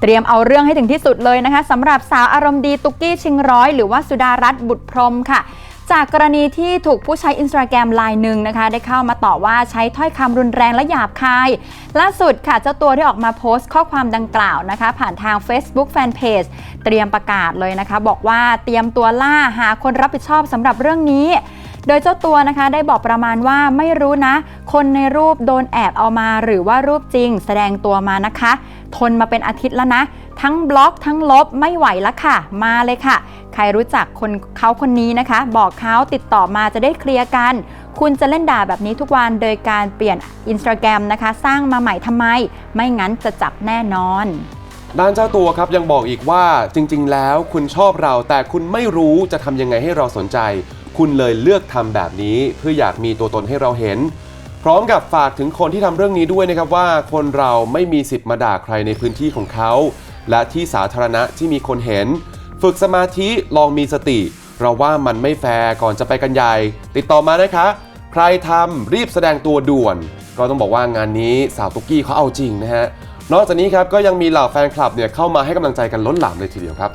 เตรียมเอาเรื่องให้ถึงที่สุดเลยนะคะสำหรับสาวอารมณ์ดีตุกกี้ชิงร้อย หรือว่าสุดารัตน์บุตรพรมค่ะ จากกรณีที่ถูกผู้ใช้อินสตาแกรมลายหนึ่งนะคะ ได้เข้ามาต่อว่าใช้ถ้อยคำรุนแรงและหยาบคาย ล่าสุดค่ะเจ้าตัวได้ออกมาโพสต์ข้อความดังกล่าวนะคะ ผ่านทาง Facebook Fanpage เตรียมประกาศเลยนะคะ บอกว่าเตรียมตัวล่าหาคนรับผิดชอบสำหรับเรื่องนี้ โดยเจ้าตัวนะคะได้บอกประมาณว่าไม่รู้นะ คนในรูปโดนแอบเอามาหรือว่ารูปจริง แสดงตัวมานะคะ ทนมาเป็นอาทิตย์แล้วนะ ทั้งบล็อกทั้งลบไม่ไหวแล้วค่ะ มาเลยค่ะ ใครรู้จักคนเขาคนนี้นะคะ บอกเขาติดต่อมาจะได้เคลียร์กัน คุณจะเล่นด่าแบบนี้ทุกวันโดยการเปลี่ยนอินสตาแกรมนะคะ สร้างมาใหม่ทำไม ไม่งั้นจะจับแน่นอนด้านเจ้าตัวครับยังบอกอีกว่าจริง ๆ แล้วคุณชอบเราแต่คุณไม่รู้จะทำยังไงให้เราสนใจ คุณเลยเลือกทำแบบนี้ เพื่ออยากมีตัวตนให้เราเห็น พร้อมกับฝากถึงคนที่ทำเรื่องนี้ด้วยนะครับว่าคนเราไม่มีสิทธิ์มาด่าใครในพื้นที่ของเขา และที่สาธารณะที่มีคนเห็น ฝึกสมาธิลองมีสติ เราว่ามันไม่แฟร์ก่อนจะไปกันใหญ่ ติดต่อมานะคะ ใครทำรีบแสดงตัวด่วน ก็ต้องบอกว่างานนี้สาวตุ๊กกี้เขาเอาจริงนะฮะนอกจากนี้ครับก็ยังมีเหล่าแฟนคลับเนี่ยเข้ามาให้กำลังใจกันล้นหลามเลยทีเดียวครับ